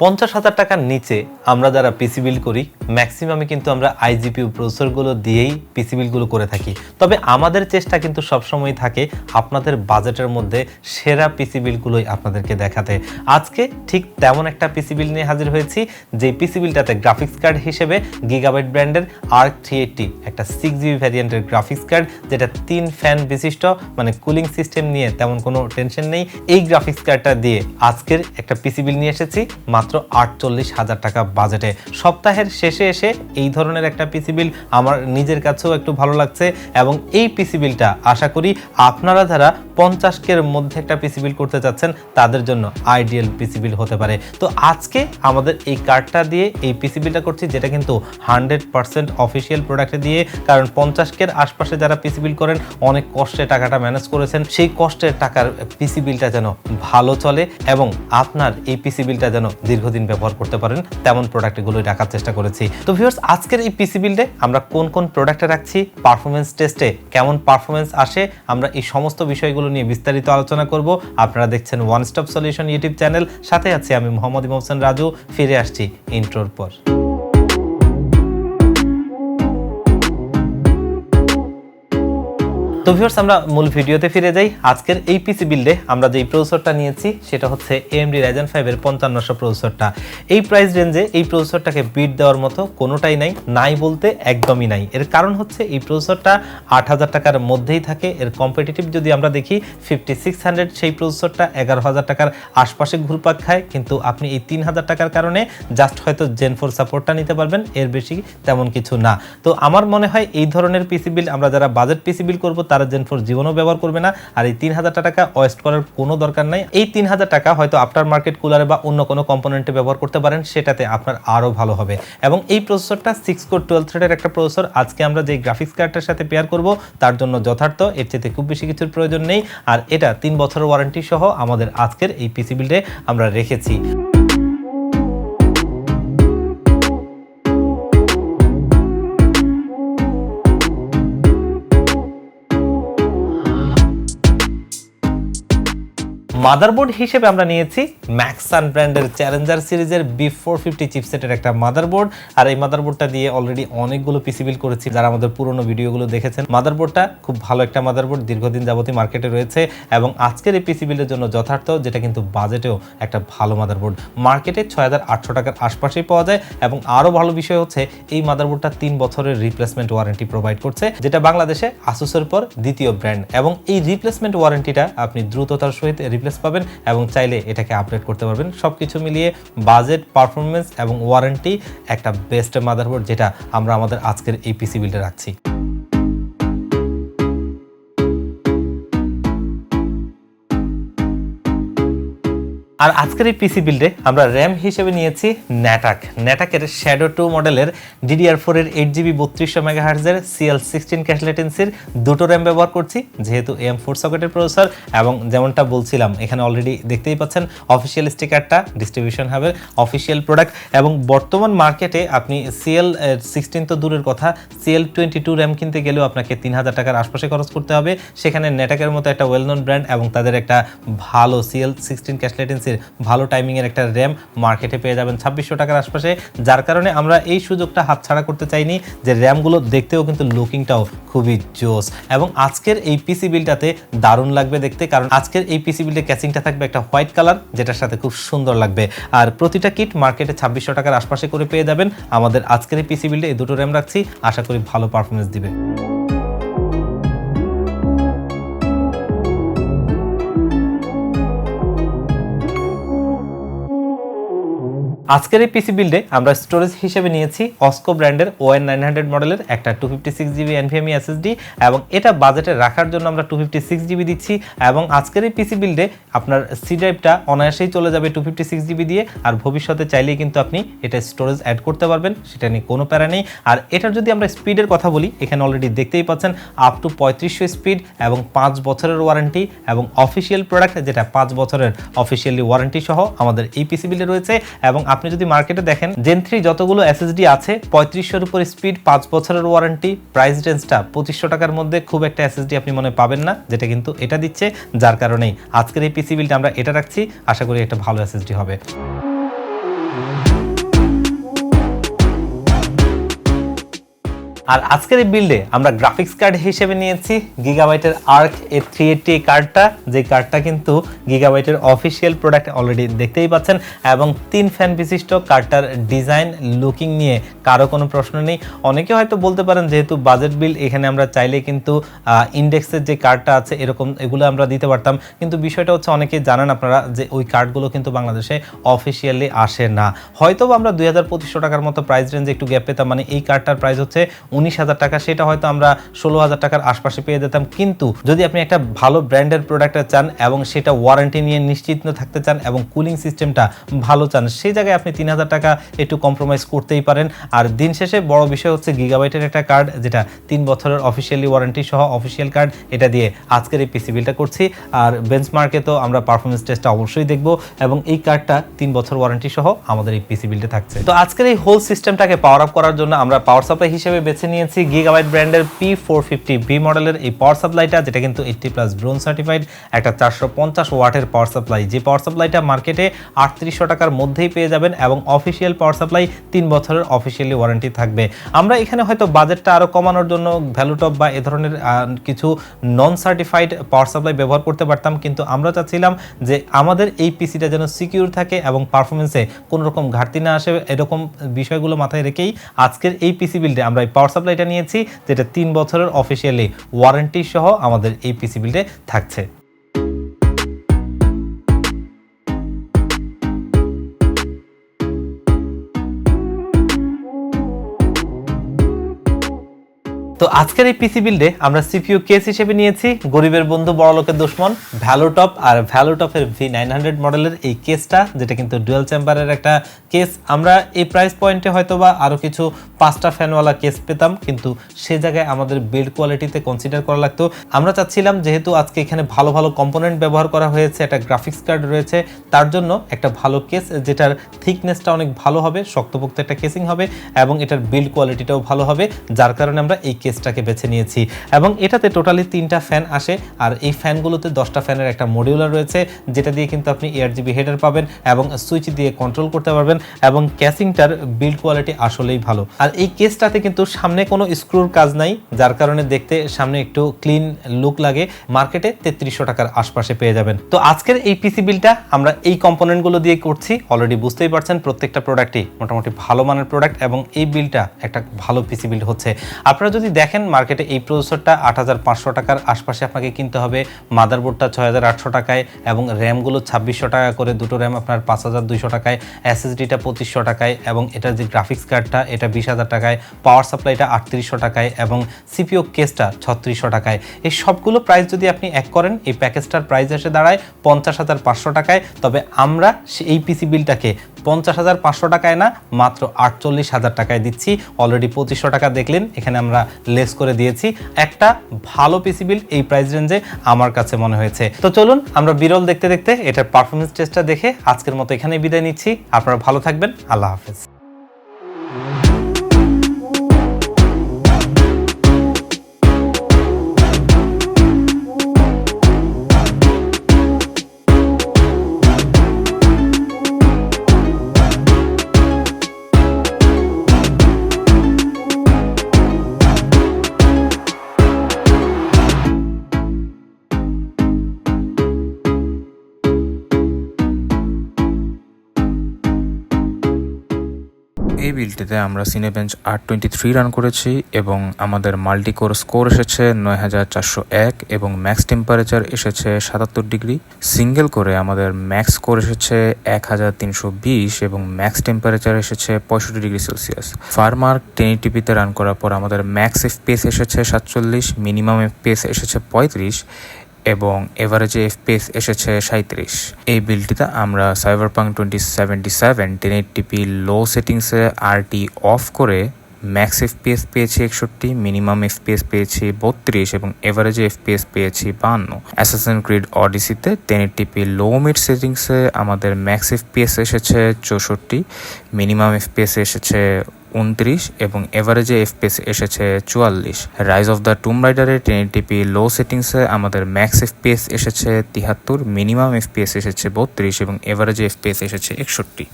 পঞ্চাশ হাজার টাকার নিচে আমরা যারা পিসি বিল করি ম্যাক্সিমামে কিন্তু আমরা আইজিপিউ প্রসেসরগুলো দিয়েই পিসি বিলগুলো করে থাকি। তবে আমাদের চেষ্টা কিন্তু সবসময় থাকে আপনাদের বাজেটের মধ্যে সেরা পিসি বিলগুলোই আপনাদেরকে দেখাতে। আজকে ঠিক তেমন একটা পিসি বিল নিয়ে হাজির হয়েছি, যে পিসি বিলটাতে গ্রাফিক্স কার্ড হিসেবে গিগাবাইট ব্র্যান্ডের আর থ্রি এইটটি একটা সিক্স জিবি ভ্যারিয়েন্টের গ্রাফিক্স কার্ড যেটা তিন ফ্যান বিশিষ্ট মানে কুলিং সিস্টেম নিয়ে তেমন কোনো টেনশন নেই। এই গ্রাফিক্স কার্ডটা দিয়ে আজকের একটা পিসি বিল নিয়ে এসেছি মাত্র আটচল্লিশ হাজার টাকা বাজেটে। সপ্তাহের শেষে এসে এই ধরনের একটা পিসি বিল আমার নিজের কাছেও একটু ভালো লাগছে এবং এই পিসি বিলটা আশা করি আপনারা যারা পঞ্চাশ কের মধ্যে একটা পিসি বিল করতে চাচ্ছেন, তাদের জন্য আইডিয়াল পিসি বিল হতে পারে। তো আজকে আমাদের এই কার্ডটা দিয়ে এই পিসি বিলটা করছি, যেটা কিন্তু হান্ড্রেড পার্সেন্ট অফিসিয়াল প্রোডাক্টে দিয়ে, কারণ পঞ্চাশ কের আশপাশে যারা পিসি বিল করেন, অনেক কষ্টে টাকাটা ম্যানেজ করেছেন। সেই কষ্টের টাকার পিসি বিলটা যেন ভালো চলে এবং আপনার এই পিসি বিলটা যেন দীর্ঘদিন ব্যবহার করতে পারেন, তেমন প্রোডাক্টগুলোই রাখার চেষ্টা করেছি। তো ভিউয়ার্স আজকের এই পিসি বিল্ডে আমরা কোন কোন প্রোডাক্টে রাখছি পারফরমেন্স টেস্টে কেমন পারফরমেন্স আসে, আমরা এই সমস্ত বিষয়গুলো নিয়ে বিস্তারিত আলোচনা করব। আপনারা দেখছেন One Stop Solution YouTube channel সাথে আছি আমি মোহাম্মদ ইমাম হোসেন রাজু, ফিরে আসছি ইন্ট্রোর পর। তো ভিউয়ার্স আমরা মূল ভিডিওতে ফিরে যাই। আজকের এই পিসি বিল্ডে আমরা যেই প্রসেসরটা নিয়েছি, সেটা হচ্ছে Ryzen 5 এর পঞ্চান্নশো প্রসেসরটা এই প্রাইস রেঞ্জে এই প্রসেসরটাকে বিট দেওয়ার মতো কোনোটাই নাই নাই বলতে একদমই নাই। এর কারণ হচ্ছে এই প্রসেসরটা আট হাজার টাকার মধ্যেই থাকে। এর কম্পিটিটিভ যদি আমরা দেখি ফিফটি সিক্স হান্ড্রেড সেই প্রসেসরটা এগারো হাজার টাকার আশপাশে ঘুরপাক খায়। কিন্তু আপনি এই তিন হাজার টাকার কারণে জাস্ট হয়তো জেন ফোর সাপোর্টটা নিতে পারবেন, এর বেশি তেমন কিছু না। তো আমার মনে হয় এই ধরনের পিসি বিল আমরা যারা বাজেট পিসি বিল করব তারা জেন ফোর জীবনও ব্যবহার করবে না। আর এই তিন হাজার টাকা ওয়েস্ট করার কোনো দরকার নাই। এই তিন হাজার টাকা হয়তো আফটার মার্কেট কুলারে বা অন্য কোনো কম্পোনেন্টে ব্যবহার করতে পারেন, সেটাতে আপনার আরও ভালো হবে। এবং এই প্রসেসরটা সিক্স কোর টুয়েলভ থ্রেডের একটা প্রসেসর আজকে আমরা যে গ্রাফিক্স কার্ডটার সাথে পেয়ার করব, তার জন্য যথার্থ, এর চেয়ে খুব বেশি কিছুর প্রয়োজন নেই। আর এটা তিন বছরের ওয়ারেন্টি সহ আমাদের আজকের এই পিসি বিল্ডে আমরা রেখেছি। মাদারবোর্ড হিসেবে আমরা নিয়েছি ম্যাক্সান ব্র্যান্ডের চ্যালেঞ্জার সিরিজের বি ফোর ফিফটি চিপসেটের একটা মাদারবোর্ড আর এই মাদারবোর্ডটা দিয়ে অলরেডি অনেকগুলো পিসি বিল করেছি। যারা আমাদের পুরনো ভিডিওগুলো দেখেছেন মাদারবোর্ডটা খুব ভালো একটা মাদারবোর্ড দীর্ঘদিন যাবতীয় মার্কেটে রয়েছে এবং আজকের এই পিসি বিলের জন্য যথার্থ যেটা কিন্তু বাজেটেও একটা ভালো মাদারবোর্ড মার্কেটে ছয় হাজার আটশো টাকার আশপাশেই পাওয়া যায় এবং আরও ভালো বিষয় হচ্ছে এই মাদারবোর্ডটা তিন বছরের রিপ্লেসমেন্ট ওয়ারেন্টি প্রোভাইড করছে, যেটা বাংলাদেশে আসুসের পর দ্বিতীয় ব্র্যান্ড এবং এই রিপ্লেসমেন্ট ওয়ারেন্টিটা আপনি দ্রুততার সহিত রিপ্লেস পাবেন এবং চাইলে এটাকে আপডেট করতে পারবেন। সব কিছু মিলিয়ে বাজেট পারফরমেন্স এবং ওয়ারেন্টি একটা বেস্ট মাদারবোর্ড যেটা আমরা আমাদের আজকের এই পিসি বিলটা রাখছি। আর আজকের এই পিসি বিল্ডে আমরা র্যাম হিসেবে নিয়েছি ন্যাটাক ন্যাটাকের শ্যাডো টু মডেলের ডিডিআর ফোর এর এইট জিবি বত্রিশশো মেগাহার্জের সিএল সিক্সটিন ক্যাশ লেটেন্সির দুটো র্যাম ব্যবহার করছি, যেহেতু এম ফোর সকেটের প্রসেসর এবং যেমনটা বলছিলাম, এখানে অলরেডি দেখতেই পাচ্ছেন অফিসিয়াল স্টিকারটা ডিস্ট্রিবিউশন হবে অফিসিয়াল প্রোডাক্ট এবং বর্তমান মার্কেটে আপনি সিএল সিক্সটিন তো দূরের কথা সিএল টোয়েন্টি টু র্যাম কিনতে গেলেও আপনাকে তিন হাজার টাকার আশপাশে খরচ করতে হবে। সেখানে নেটাকের মতো একটা ওয়েল নোন ব্র্যান্ড এবং তাদের একটা ভালো সিএল সিক্সটিন ক্যাশ লেটেন্সির ভালো টাইমিংয়ের একটা র্যাম মার্কেটে পেয়ে যাবেন ছাব্বিশশো টাকার আশপাশে। যার কারণে আমরা এই সুযোগটা হাতছাড়া করতে চাইনি যে র্যামগুলো দেখতেও কিন্তু লুকিংটাও খুবই জোস। এবং আজকের এই পিসি বিলটাতে দারুণ লাগবে দেখতে, কারণ আজকের এই পিসি বিল্ডের ক্যাচিংটা থাকবে একটা হোয়াইট কালার যেটার সাথে খুব সুন্দর লাগবে। আর প্রতিটা কিট মার্কেটে ছাব্বিশশো টাকার আশপাশে করে পেয়ে যাবেন। আমাদের আজকের এই পিসি বিলটা এই দুটো র্যাম রাখছি। আশা করি ভালো পারফরমেন্স দিবে। আজকের এই পিসি বিল্ডে আমরা স্টোরেজ হিসেবে নিয়েছি অস্কো ব্র্যান্ডের ওএন নাইন হান্ড্রেড মডেলের একটা two fifty six GB NVMe SSD এবং এটা বাজেটে রাখার জন্য আমরা টু ফিফটি সিক্স জিবি দিচ্ছি এবং আজকের এই পিসি বিল্ডে আপনার সি ড্রাইভটা অনায়াসেই চলে যাবে টু ফিফটি সিক্স জিবি দিয়ে আর ভবিষ্যতে চাইলেই কিন্তু আপনি এটা স্টোরেজ অ্যাড করতে পারবেন, সেটা নিয়ে কোনো প্যারা নেই। আর এটার যদি আমরা স্পিডের কথা বলি, এখানে অলরেডি দেখতেই পাচ্ছেন আপ টু পঁয়ত্রিশশো স্পিড এবং পাঁচ বছরের ওয়ারেন্টি এবং অফিসিয়াল প্রোডাক্ট যেটা পাঁচ বছরের অফিসিয়ালি ওয়ারেন্টি সহ আমাদের এই পিসি বিলে রয়েছে এবং আপনি যদি মার্কেটে দেখেন জেন থ্রি যতগুলো এসএসডি আছে পঁয়ত্রিশশোর উপর স্পিড পাঁচ বছরের ওয়ারেন্টি প্রাইস রেঞ্জটা পঁচিশশো টাকার মধ্যে খুব একটা এসএসডি আপনি মনে পাবেন না, যেটা কিন্তু এটা দিচ্ছে, যার কারণেই আজকের এই পিসি বিলটা আমরা এটা রাখছি, আশা করি একটা ভালো এসএসডি হবে। আর আজকের এই বিল্ডে আমরা গ্রাফিক্স কার্ড হিসেবে নিয়েছি গিগাবাইটের আর্ক এ থ্রি এইটটি কার্ডটা যে কার্ডটা কিন্তু গিগাবাইটের অফিসিয়াল প্রোডাক্ট অলরেডি দেখতেই পাচ্ছেন, এবং তিন ফ্যান বিশিষ্ট কার্ডটার ডিজাইন লুকিং নিয়ে কারও কোনো প্রশ্ন নেই। অনেকে হয়তো বলতে পারেন, যেহেতু বাজেট বিল এখানে আমরা চাইলে কিন্তু ইন্ডেক্সের যে কার্ডটা আছে, এরকম এগুলো আমরা দিতে পারতাম। কিন্তু বিষয়টা হচ্ছে, অনেকে জানেন আপনারা যে ওই কার্ডগুলো কিন্তু বাংলাদেশে অফিসিয়ালি আসে না। হয়তো আমরা দুই হাজার পঁচিশশো টাকার মতো প্রাইস রেঞ্জে একটু গ্যাপ পেতাম মানে এই কার্ডটার প্রাইস হচ্ছে উনিশ হাজার টাকা, সেটা হয়তো আমরা ষোলো হাজার টাকার আশপাশে পেয়ে যেতাম। কিন্তু যদি আপনি একটা ভালো ব্র্যান্ডের প্রোডাক্টটা চান এবং সেটা ওয়ারেন্টি নিয়ে নিশ্চিত থাকতে চান এবং কুলিং সিস্টেমটা ভালো চান, সেই জায়গায় আপনি তিন হাজার টাকা একটু কম্প্রোমাইজ করতেই পারেন। আর দিন শেষে বড় বিষয় হচ্ছে গিগাবাইটের একটা কার্ড যেটা তিন বছরের অফিসিয়ালি ওয়ারেন্টি সহ অফিসিয়াল কার্ড এটা দিয়ে আজকের এই পিসি বিলটা করছি। আর বেঞ্চমার্কে তো আমরা পারফরমেন্স টেস্টটা অবশ্যই দেখব এবং এই কার্ডটা তিন বছর ওয়ারেন্টি সহ আমাদের এই পিসি বিলটা থাকছে। তো আজকের এই হোল সিস্টেমটাকে পাওয়ার আপ করার জন্য আমরা পাওয়ার সাপ্লাই হিসেবে বেছে নিয়েছি গিগাবাইট ব্র্যান্ডের পি ফোর ফিফটি বি মডেলের এই পাওয়ার সাপ্লাইটা যেটা কিন্তু এইটটি প্লাস ব্রোন সার্টিফাইড একটা চারশো পঞ্চাশ ওয়াটের পাওয়ার সাপ্লাই যে পাওয়ার সাপ্লাইটা মার্কেটে আটত্রিশশো টাকার মধ্যেই পেয়ে যাবেন এবং অফিসিয়াল পাওয়ার সাপ্লাই তিন বছরের অফিসিয়ালি ওয়ারেন্টি থাকবে। আমরা এখানে হয়তো বাজেটটা আরও কমানোর জন্য ভ্যালুটপ বা এ ধরনের কিছু নন সার্টিফাইড পাওয়ার সাপ্লাই ব্যবহার করতে পারতাম, কিন্তু আমরা চাচ্ছিলাম যে আমাদের এই পিসিটা যেন সিকিউর থাকে এবং পারফরমেন্সে কোনো রকম ঘাটতি না আসে, এরকম বিষয়গুলো মাথায় রেখেই আজকের এই পিসি বিল্ডে আমরা এই পাওয়ার সাপ্লাইটা নিয়েছি যেটা তিন বছরের অফিসিয়ালি ওয়ারেন্টি সহ আমাদের এই পিসি বিল্ডে থাকছে। তো আজকের এই পিসি বিল্ডে আমরা সিপিইউ কেস হিসেবে নিয়েছি, গরিবের বন্ধু বড় লোকের দুশ্মন ভ্যালোটপ আর ভ্যালোটপের ভি নাইন হান্ড্রেড মডেলের এই কেসটা যেটা কিন্তু ডুয়েল চেম্বারের একটা কেস আমরা এই প্রাইস পয়েন্টে হয়তো বা আরও কিছু পাঁচটা ফ্যানওয়ালা কেস পেতাম, কিন্তু সে জায়গায় আমাদের বিল্ড কোয়ালিটিতে কনসিডার করা লাগতো। আমরা চাচ্ছিলাম যেহেতু আজকে এখানে ভালো ভালো কম্পোনেন্ট ব্যবহার করা হয়েছে, একটা গ্রাফিক্স কার্ড রয়েছে, তার জন্য একটা ভালো কেস যেটার থিকনেসটা অনেক ভালো হবে, শক্তপোক্ত একটা কেসিং হবে, এবং এটার বিল্ড কোয়ালিটিটাও ভালো হবে, যার কারণে আমরা এই কেসটাকে বেছে নিয়েছি এবং এটাতে টোটালি তিনটা ফ্যান আসে আর এই ফ্যানগুলোতে দশটা ফ্যানের একটা মডিউলার রয়েছে, যেটা দিয়ে কিন্তু আপনি এয়ার জিবি হেডার পাবেন এবং সুইচ দিয়ে কন্ট্রোল করতে পারবেন এবং ক্যাসিংটার বিল্ড কোয়ালিটি আসলেই ভালো। আর এই কেসটাতে কিন্তু সামনে কোনো স্ক্রুর কাজ নাই, যার কারণে দেখতে সামনে একটু ক্লিন লুক লাগে মার্কেটে তেত্রিশশো টাকার আশপাশে পেয়ে যাবেন। তো আজকের এই পিসি বিলটা আমরা এই কম্পোনেন্টগুলো দিয়ে করছি অলরেডি বুঝতেই পারছেন প্রত্যেকটা প্রোডাক্টই মোটামুটি ভালো মানের প্রোডাক্ট এবং এই বিলটা একটা ভালো পিসি বিল হচ্ছে। আপনারা যদি দেখেন মার্কেটে এই প্রসেসরটা আট হাজার পাঁচশো টাকার আশপাশে আপনাকে কিনতে হবে। মাদারবোর্ডটা ছয় হাজার আটশো টাকায় এবং র্যামগুলো ছাব্বিশশো টাকা করে, দুটো র্যাম আপনার পাঁচ হাজার দুইশো টাকায় এসএসডিটা পঁচিশশো টাকায় এবং এটার যে গ্রাফিক্স কার্ডটা এটা বিশ হাজার টাকায় পাওয়ার সাপ্লাইটা আটত্রিশশো টাকায় এবং সিপিও কেসটা ছত্রিশশো টাকায়। এই সবগুলো প্রাইস যদি আপনি এক করেন, এই প্যাকেজটার প্রাইস এসে দাঁড়ায় পঞ্চাশ হাজার পাঁচশো টাকায়। তবে আমরা এই পিসি বিলটাকে পঞ্চাশ হাজার পাঁচশো টাকায় না, মাত্র আটচল্লিশ হাজার টাকায় দিচ্ছি। অলরেডি পঁচিশশো টাকা দেখলেন, এখানে আমরা লেস করে দিয়েছি। একটা ভালো পিসি বিল এই প্রাইস রেঞ্জে আমার কাছে মনে হয়েছে। তো চলুন, আমরা বিরল দেখতে দেখতে এটার পারফরমেন্স টেস্টটা দেখে আজকের মতো এখানে বিদায় নিচ্ছি। আপনারা ভালো থাকবেন। আল্লাহ হাফেজ। এই বিলটিতে আমরা সিনেবেঞ্চ আট টোয়েন্টি থ্রি রান করেছি এবং আমাদের মাল্টিকোর স্কোর এসেছে নয় হাজার চারশো এক এবং ম্যাক্স টেম্পারেচার এসেছে সাতাত্তর ডিগ্রি সিঙ্গেল করে আমাদের ম্যাক্স স্কোর এসেছে এক হাজার তিনশো বিশ এবং ম্যাক্স টেম্পারেচার এসেছে পঁয়ষট্টি ডিগ্রি সেলসিয়াস ফার্মার টেন টিপিতে রান করার পর আমাদের ম্যাক্স এফ পেস এসেছে সাতচল্লিশ মিনিমাম এফ পেস এসেছে পঁয়ত্রিশ এবং এভারেজে এফপিএস এসেছে সাঁত্রিশ এই বিলটিতে আমরা Cyberpunk twenty seventy seven ten eighty p low সেটিংসে আরটি অফ করে ম্যাক্স এফপিএস পেয়েছি একষট্টি মিনিমাম এফপিএস পেয়েছি বত্রিশ এবং এভারেজে এফপিএস পেয়েছি বান্ন Assassin's Creed অডিসিতে ten eighty p low mid সেটিংসে আমাদের ম্যাক্স এফপিএস এসেছে চৌষট্টি মিনিমাম এফপিএস এসেছে উনত্রিশ এবং এভারেজে এফপিএস এসেছে চুয়াল্লিশ। রাইজ অফ দ্য টুম রাইডারের টেন টিপি লো সেটিংসে আমাদের ম্যাক্স এফপিএস এসেছে তিহাত্তর মিনিমাম এফপিএস এসেছে বত্রিশ এবং এভারেজে এফপিএস এসেছে একষট্টি।